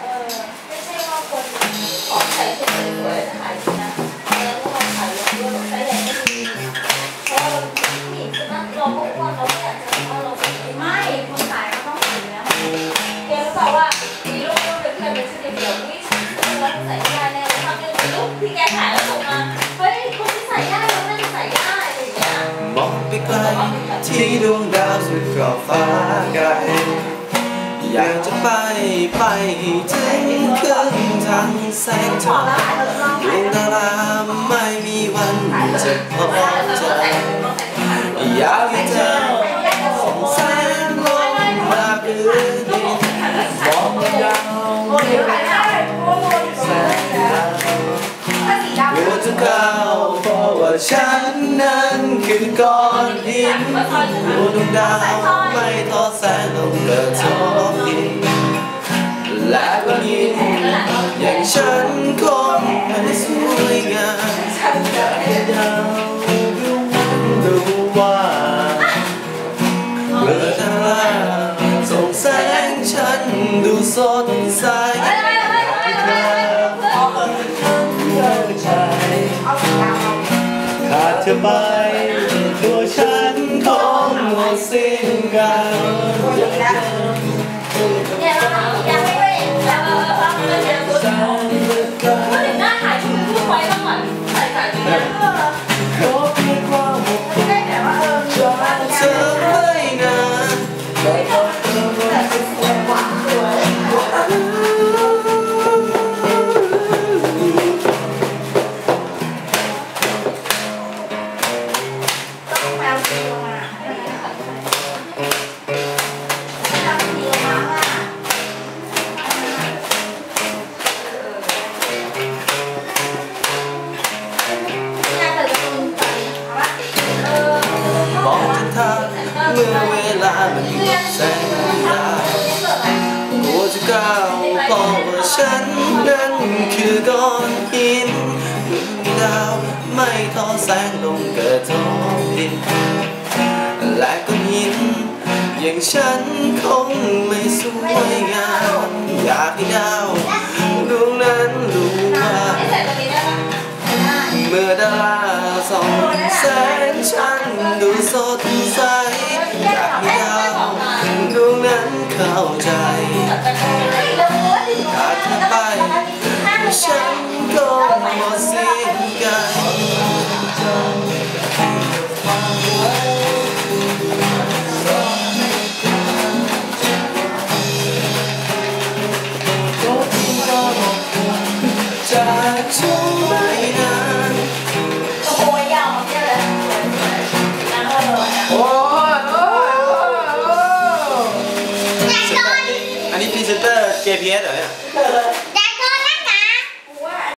เออไม่ใช่ว่าคนของใชุดสวยๆจะขายดีนะแล้วก็ขายเยอะๆไซส์ใหญ่ก็มีเพราะว่าเราผู้หญิงใช่ไหมเราก็อ้วนเราไม่อยากจะว่าเราเป็นไม่คนขายก็ต้องสีนะเกมบอกว่ามีลูกลูกเป็นเพื่อนเป็นชุดเดียวๆนี่เราใส่ไม่ได้แน่ทำเป็นลูกที่แกขายแล้วส่งมาเฮ้ยคนที่ใส่ได้เราไม่ใส่ได้อะไรอย่างเงี้ยมองไปไกลที่ดวงดาวสุดขอบฟ้าไกล อยากจะไปไปถึงครึ่งทางแสงทองดวงดาราไม่มีวันจะพอใจอยาก รู้ทุกข่าวเพราะว่าฉันนั้นคือก้อนหินรู้ดวงดาวไม่ทอดแสงลงกระทบดินและก็ยิ้มอย่างฉันคงไม่สวยงามอยากให้ดาวรู้ว่าเมื่อดาราส่งแสงฉันดูสดใส ขาดเธอไปตัวฉันคงหมดสิ้นกัน เมื่อเวลามันหมดแสงดาวหัวจะก้าวเพราะว่าฉันนั้นคือก้อนหินดวงดาวไม่ทอแสงลงกระทบดินและก้อนหินอย่างฉันคงไม่สวยงามอยากให้ดาวดวงนั้นรู้ว่าเมื่อดาราส่องแสงฉันดูสด เข้าใจขาดเธอไป ฉันก็หมดสิ้นกัน อันนี้พรีเซนเตอร์ JPS เหรอเนี่ย